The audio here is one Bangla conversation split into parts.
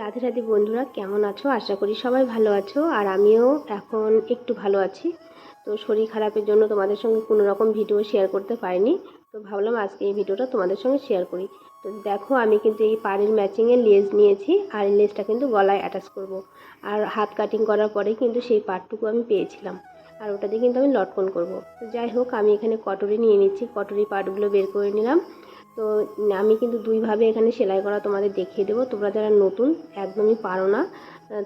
রাধে রাধে বন্ধুরা, কেমন আছো? আশা করি সবাই ভালো আছো, আর আমিও এখন একটু ভালো আছি। তো শরীর খারাপের জন্য তোমাদের সঙ্গে কোনো রকম ভিডিও শেয়ার করতে পারিনি। তো ভাবলাম আজকে এই ভিডিওটা তোমাদের সঙ্গে শেয়ার করি। তো দেখো, আমি কিন্তু এই পাড়ের ম্যাচিংয়ের লেস নিয়েছি, আর এই লেসটা কিন্তু গলায় অ্যাটাচ করব। আর হাত কাটিং করার পরে কিন্তু সেই পাটটুকু আমি পেয়েছিলাম। আর ওটা দিয়ে কিন্তু আমি লটকন করব। তো যাই হোক, আমি এখানে কটরি নিয়ে নিচ্ছি। কটরি পাটগুলো বের করে নিলাম। তো আমি কিন্তু দুইভাবে এখানে সেলাই করা তোমাদের দেখিয়ে দেবো। তোমরা যারা নতুন, একদমই পারো না।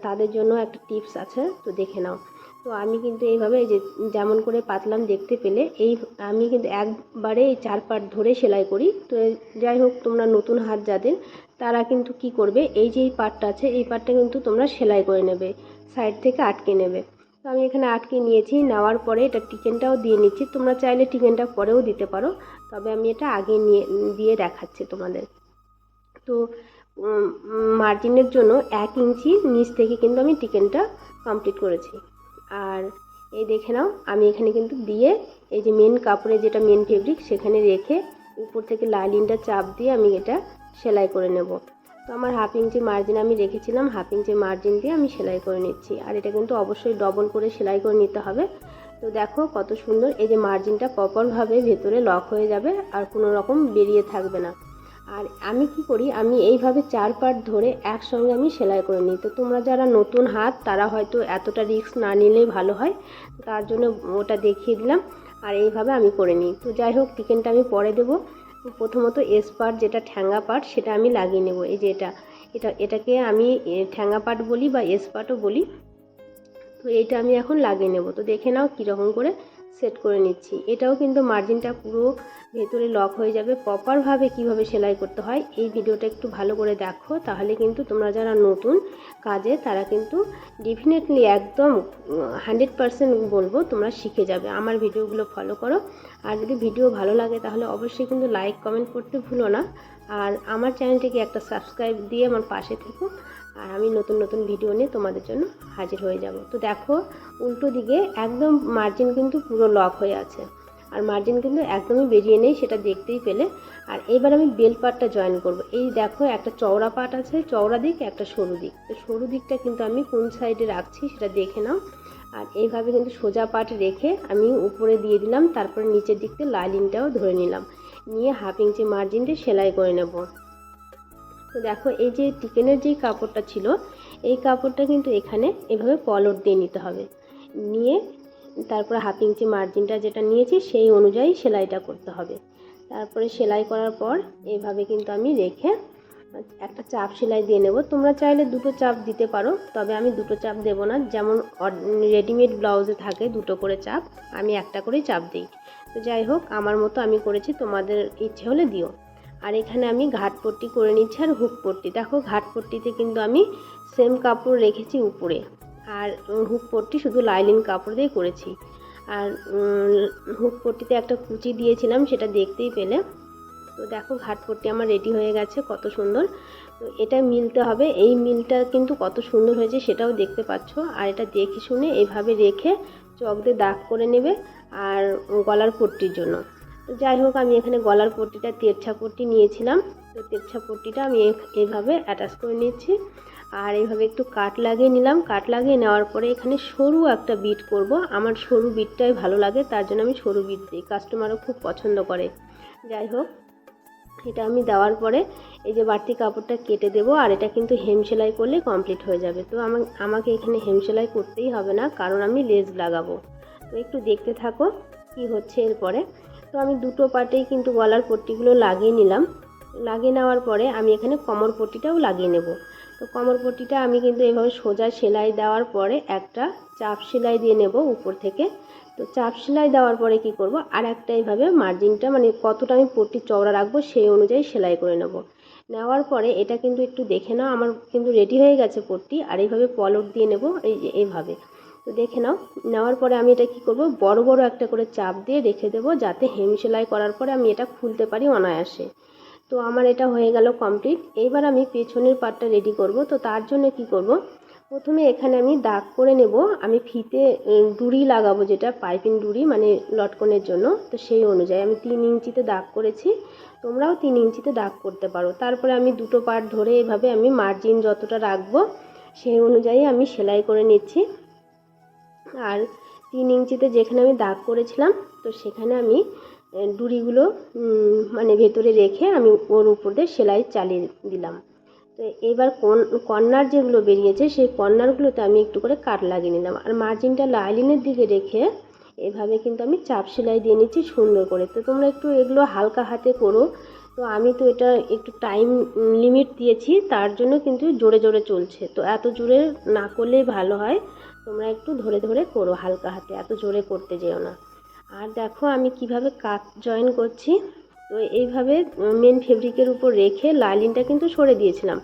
তাদের জন্য একটা টিপস আছে, তো দেখে নাও। তো আমি কিন্তু এইভাবে এই যে যেমন করে পাতলাম দেখতে পেলে, এই আমি কিন্তু একবারে এই চার পাট ধরে সেলাই করি। তো যাই হোক, তোমরা নতুন হাত যাদের, তারা কিন্তু কি করবে? এই যে এই পাটটা আছে, এই পাটটা কিন্তু তোমরা সেলাই করে নেবে, সাইড থেকে আটকে নেবে। তো আমি এখানে আটকে নিয়েছি, নেওয়ার পরে এটা টিকেনটাও দিয়ে নিচ্ছি। তোমরা চাইলে টিকেনটা পরেও দিতে পারো। তবে আমি এটা আগে নিয়ে, দিয়ে দেখাচ্ছি তোমাদের। তো মার্জিনের জন্য এক ইঞ্চি নিচ থেকে কিন্তু আমি টিকেনটা কমপ্লিট করেছি। আর এই দেখে নাও, আমি এখানে কিন্তু দিয়ে এই যে মেন কাপড়ে যেটা মেন ফেব্রিক সেখানে রেখে উপর থেকে লাইলিনটা চাপ দিয়ে আমি এটা সেলাই করে নেব। তো আমার হাফ ইঞ্চি মার্জিন আমি রেখেছিলাম হাফ ইঞ্চি মার্জিন দিয়ে আমি সেলাই করে নিচ্ছি। আর এটা কিন্তু অবশ্যই ডবল করে সেলাই করে নিতে হবে। তো দেখো কত সুন্দর, এই যে মার্জিনটা প্রপারভাবে ভেতরে লক হয়ে যাবে আর কোনো রকম বেরিয়ে থাকবে না। আর আমি কি করি, আমি এইভাবে চার পার্ট ধরে একসঙ্গে আমি সেলাই করে নিই। তো তোমরা যারা নতুন হাত, তারা হয়তো এতটা রিস্ক না নিলেই ভালো হয়। তার জন্য ওটা দেখিয়ে দিলাম আর এইভাবে আমি করে নিই। তো যাই হোক চিকেনটা আমি পরে দেবো। প্রথমত এস পাট যেটা ঠ্যাঙ্গা পাট সেটা আমি লাগিয়ে নেব। এই যে এটা এটা, এটাকে আমি ঠ্যাঙ্গা পাট বলি বা এস পাটও বলি। তো এইটা আমি এখন লাগিয়ে নেব। তো দেখে নাও কীরকম করে সেট করে নিচ্ছি। এটাও কিন্তু মার্জিনটা পুরো ভেতরে লক হয়ে যাবে। প্রপারভাবে কীভাবে সেলাই করতে হয়, এই ভিডিওটা একটু ভালো করে দেখো। তাহলে কিন্তু তোমরা যারা নতুন কাজে, তারা কিন্তু ডেফিনেটলি একদম হান্ড্রেড পারসেন্ট বলব তোমরা শিখে যাবে। আমার ভিডিওগুলো ফলো করো। আর যদি ভিডিও ভালো লাগে, তাহলে অবশ্যই কিন্তু লাইক কমেন্ট করতে ভুলো না। আর আমার চ্যানেলটিকে একটা সাবস্ক্রাইব দিয়ে আমার পাশে থেকো। আর আমি নতুন নতুন ভিডিও নিয়ে তোমাদের জন্য হাজির হয়ে যাব। তো দেখো, উল্টো দিকে একদম মার্জিন কিন্তু পুরো লক হয়ে আছে। আর মার্জিন কিন্তু একদমই বেরিয়ে নেই, সেটা দেখতেই পেলে। আর এবার আমি বেল পাটটা জয়েন করব। এই দেখো, একটা চওড়া পাট আছে, চওড়া দিক, একটা সরু দিক। তো সরু দিকটা কিন্তু আমি কোন সাইডে রাখছি সেটা দেখে নাও। আর এইভাবে কিন্তু সোজা পাট রেখে আমি উপরে দিয়ে দিলাম, তারপরে নিচের দিকতে লাইলিনটাও ধরে নিলাম। নিয়ে হাফ ইঞ্চি মার্জিন দিয়ে সেলাই করে নেব। তো দেখো, এই যে টিকেনের যেই কাপড়টা ছিল, এই কাপড়টা কিন্তু এখানে এভাবে পলট দিয়ে নিতে হবে। নিয়ে তারপরে হাফ ইঞ্চি মার্জিনটা যেটা নিয়েছি, সেই অনুযায়ী সেলাইটা করতে হবে। তারপরে সেলাই করার পর এভাবে কিন্তু আমি রেখে একটা চাপ সেলাই দিয়ে নেব। তোমরা চাইলে দুটো চাপ দিতে পারো, তবে আমি দুটো চাপ দেব না। যেমন রেডিমেড ব্লাউজে থাকে দুটো করে চাপ, আমি একটা করেই চাপ দিই। তো যাই হোক, আমার মতো আমি করেছি, তোমাদের ইচ্ছে হলে দিও। আর এখানে আমি ঘাট পট্টি করে নিচ্ছি আর হুক পট্টি। দেখো, ঘাট পট্টিতে কিন্তু আমি সেম কাপড় রেখেছি উপরে। আর হুক পট্টি শুধু লাইলিন কাপড় দিয়ে করেছি। আর হুক পট্টিতে একটা কুচি দিয়েছিলাম, সেটা দেখতেই পেলে। তো দেখো, ঘাট পট্টি আমার রেডি হয়ে গেছে, কত সুন্দর। তো এটা মিলতে হবে। এই মিলটা কিন্তু কত সুন্দর হয়েছে সেটাও দেখতে পাচ্ছ। আর এটা দেখে শুনে এভাবে রেখে চক দিয়ে দাগ করে নেবে আর গলার পট্টির জন্য। তো যাই হোক, আমি এখানে গলার পট্টিটা তেরছা পট্টি নিয়েছিলাম। তো তেরছা পট্টিটা আমি এইভাবে অ্যাটাচ করে নিচ্ছি। আর এইভাবে একটু কাট লাগিয়ে নিলাম। কাট লাগিয়ে নেওয়ার পরে এখানে সরু একটা বিট করব। আমার সরু বিটটাই ভালো লাগে, তার জন্য আমি সরু বিট দিই। কাস্টমারও খুব পছন্দ করে। যাই হোক, এটা আমি দেওয়ার পরে এই যে বাড়তি কাপড়টা কেটে দেবো, আর এটা কিন্তু হেম সেলাই করলে কমপ্লিট হয়ে যাবে। তো আমাকে এখানে হেম সেলাই করতেই হবে না, কারণ আমি লেজ লাগাবো। তো একটু দেখতে থাকো কি হচ্ছে এরপরে। তো আমি দুটো পার্টেই কিন্তু গলার পট্টিগুলো লাগিয়ে নিলাম। লাগিয়ে নেওয়ার পরে আমি এখানে কমর পট্টিটাও লাগিয়ে নেব। তো কমর পট্টিটা আমি কিন্তু এভাবে সোজা সেলাই দেওয়ার পরে একটা চাপ সেলাই দিয়ে নেব উপর থেকে। তো চাপ সেলাই দেওয়ার পরে কি করব? আর একটা এইভাবে মার্জিনটা মানে কতটা আমি পট্টি চওড়া রাখব সেই অনুযায়ী সেলাই করে নেব। নেওয়ার পরে এটা কিন্তু একটু দেখে নাও, আমার কিন্তু রেডি হয়ে গেছে পট্টি। আর এইভাবে পলট দিয়ে নেব, এই যে এইভাবে। তো দেখে নাও, নেওয়ার পরে আমি এটা কি করব, বড় বড় একটা করে চাপ দিয়ে রেখে দেবো, যাতে হেম সেলাই করার পরে আমি এটা খুলতে পারি অনায়াসে। তো আমার এটা হয়ে গেল কমপ্লিট। এইবার আমি পেছনের পার্টটা রেডি করব। তো তার জন্য কি করব, প্রথমে এখানে আমি দাগ করে নেব। আমি ফিতে ডুরি লাগাবো যেটা, পাইপিং ডুরি মানে লটকনের জন্য। তো সেই অনুযায়ী আমি তিন ইঞ্চিতে দাগ করেছি। তোমরাও তিন ইঞ্চিতে দাগ করতে পারো। তারপরে আমি দুটো পার্ট ধরে এভাবে আমি মার্জিন যতটা রাখব, সেই অনুযায়ী আমি সেলাই করে নিচ্ছি। আর তিন ইঞ্চিতে যেখানে আমি দাগ করেছিলাম, তো সেখানে আমি ডুরিগুলো মানে ভেতরে রেখে আমি ওর উপর দিয়ে সেলাই চালিয়ে দিলাম। তো এবার কন কর্নার যেগুলো বেরিয়েছে, সেই কর্নারগুলোতে আমি একটু করে কাট লাগিয়ে নিলাম। আর মার্জিনটা লাইলিনের দিকে রেখে এভাবে কিন্তু আমি চাপ সেলাই দিয়ে নিচ্ছি সুন্দর করে। তো তোমরা একটু এগুলো হালকা হাতে করো। তো আমি তো এটা একটু টাইম লিমিট দিয়েছি, তার জন্য কিন্তু জোরে জোরে চলছে। তো এত জোরে না করলেই ভালো হয়। তোমরা একটু ধরে ধরে করো হালকা হাতে, এত জোরে করতে যেও না। আর দেখো আমি কীভাবে কাট জয়েন করছি। তো এইভাবে মেন ফেব্রিকের উপর রেখে লাইলিনটা কিন্তু সরে দিয়েছিলাম।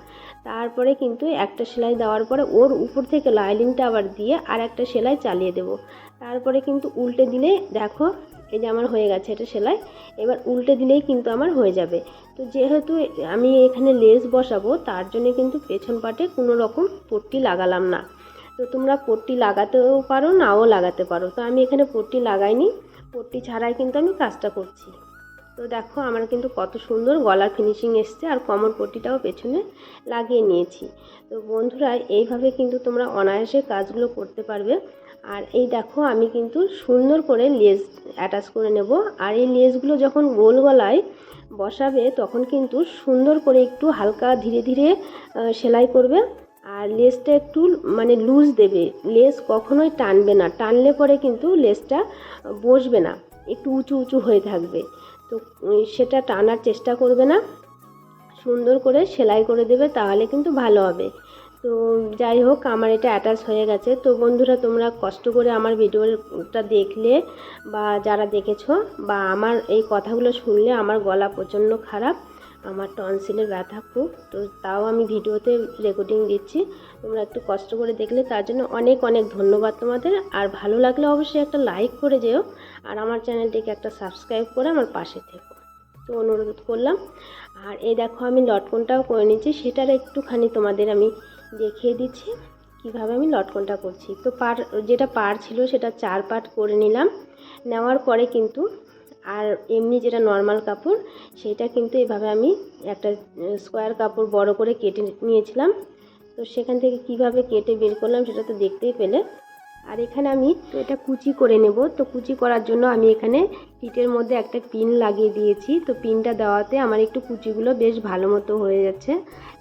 তারপরে কিন্তু একটা সেলাই দেওয়ার পরে ওর উপর থেকে লাইলিনটা আবার দিয়ে আর একটা সেলাই চালিয়ে দেব। তারপরে কিন্তু উল্টে দিলে, দেখো, এই যে আমার হয়ে গেছে এটা সেলাই, এবার উল্টে দিলেই কিন্তু আমার হয়ে যাবে। তো যেহেতু আমি এখানে লেস বসাবো, তার জন্য কিন্তু পেছন পাটে কোনো রকম পট্টি লাগালাম না। তো তোমরা পট্টি লাগাতেও পারো, নাও লাগাতে পারো। তো আমি এখানে পট্টি লাগাইনি, পট্টি ছাড়াই কিন্তু আমি কাজটা করছি। তো দেখো, আমার কিন্তু কত সুন্দর গলার ফিনিশিং এসছে আর কমর পট্টিটাও পেছনে লাগিয়ে নিয়েছি। তো বন্ধুরা, এইভাবে কিন্তু তোমরা অনায়াসে কাজগুলো করতে পারবে। আর এই দেখো, আমি কিন্তু সুন্দর করে লেস অ্যাটাচ করে নেব। আর এই লেসগুলো যখন গোল গলায় বসাবে, তখন কিন্তু সুন্দর করে একটু হালকা ধীরে ধীরে সেলাই করবে। আর লেসটা একটু মানে লুজ দেবে। লেস কখনোই টানবে না। টানলে পরে কিন্তু লেসটা বসবে না। একটু উঁচু উঁচু হয়ে থাকবে। তো সেটা টানার চেষ্টা করবে না। সুন্দর করে সেলাই করে দেবে, তাহলে কিন্তু ভালো হবে। তো, যাই হোক, আমার এটা অ্যাটাচ হয়ে গেছে। তো, বন্ধুরা, তোমরা কষ্ট করে আমার ভিডিওটা দেখলে বা যারা দেখেছ বা আমার এই কথাগুলো শুনলে, আমার গলা প্রচণ্ড খারাপ। আমার টনসিলের ব্যথা খুব, তো তাও আমি ভিডিওতে রেকর্ডিং দিচ্ছি। তোমরা একটু কষ্ট করে দেখলে তার জন্য অনেক অনেক ধন্যবাদ তোমাদের। আর ভালো লাগলে অবশ্যই একটা লাইক করে যেও, আর আমার চ্যানেলটিকে একটা সাবস্ক্রাইব করে আমার পাশে থেকো। তো অনুরোধ করলাম। আর এই দেখো আমি লটকনটাও করে নিচ্ছি, সেটার একটুখানি তোমাদের আমি দেখিয়ে দিচ্ছি কীভাবে আমি লটকনটা করছি। তো পার, যেটা পার ছিল সেটা চার পাট করে নিলাম। নেওয়ার পরে কিন্তু আর এমনি যেটা নর্মাল কাপড়, সেটা কিন্তু এভাবে আমি একটা স্কোয়ার কাপড় বড় করে কেটে নিয়েছিলাম। তো সেখান থেকে কীভাবে কেটে বের করলাম সেটা তো দেখতেই পেলে। আর এখানে আমি তো এটা কুচি করে নেব। তো কুচি করার জন্য আমি এখানে পিঠের মধ্যে একটা পিন লাগিয়ে দিয়েছি। তো পিনটা দেওয়াতে আমার একটু কুচিগুলো বেশ ভালো মতো হয়ে যাচ্ছে।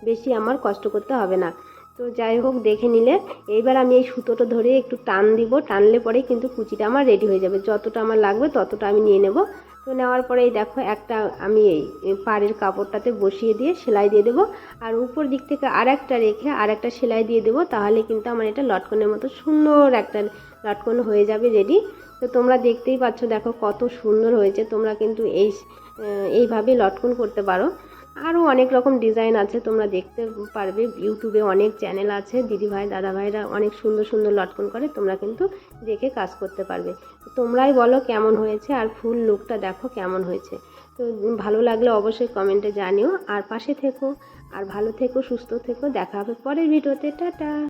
বেশি আমার কষ্ট করতে হবে না। তো যাই হোক, দেখে নিলে। এইবার আমি এই সুতোটা ধরে একটু টান দিব। টানলে পরেই কিন্তু কুচিটা আমার রেডি হয়ে যাবে। যতটা আমার লাগবে ততটা আমি নিয়ে নেব। তো নেওয়ার পরে দেখো, একটা আমি এই পাড়ের কাপড়টাতে বসিয়ে দিয়ে সেলাই দিয়ে দেবো। আর উপর দিক থেকে আর একটা রেখে আর একটা সেলাই দিয়ে দেবো। তাহলে কিন্তু আমার এটা লটকনের মতো সুন্দর একটা লটকন হয়ে যাবে রেডি তো তোমরা দেখতেই পাচ্ছ, দেখো কত সুন্দর হয়েছে। তোমরা কিন্তু এই এইভাবে লটকন করতে পারো। আরও অনেক রকম ডিজাইন আছে, তোমরা দেখতে পারবে। ইউটিউবে অনেক চ্যানেল আছে, দিদিভাই, দাদাভাইরা অনেক সুন্দর সুন্দর লটকন করে, তোমরা কিন্তু দেখে কাজ করতে পারবে। তোমরাই বলো কেমন হয়েছে আর ফুল লুকটা দেখো কেমন হয়েছে। তো ভালো লাগলে অবশ্যই কমেন্টে জানিও। আর পাশে থেকো, আর ভালো থেকো, সুস্থ থেকো, দেখা হবে পরের ভিডিওতে টাটা!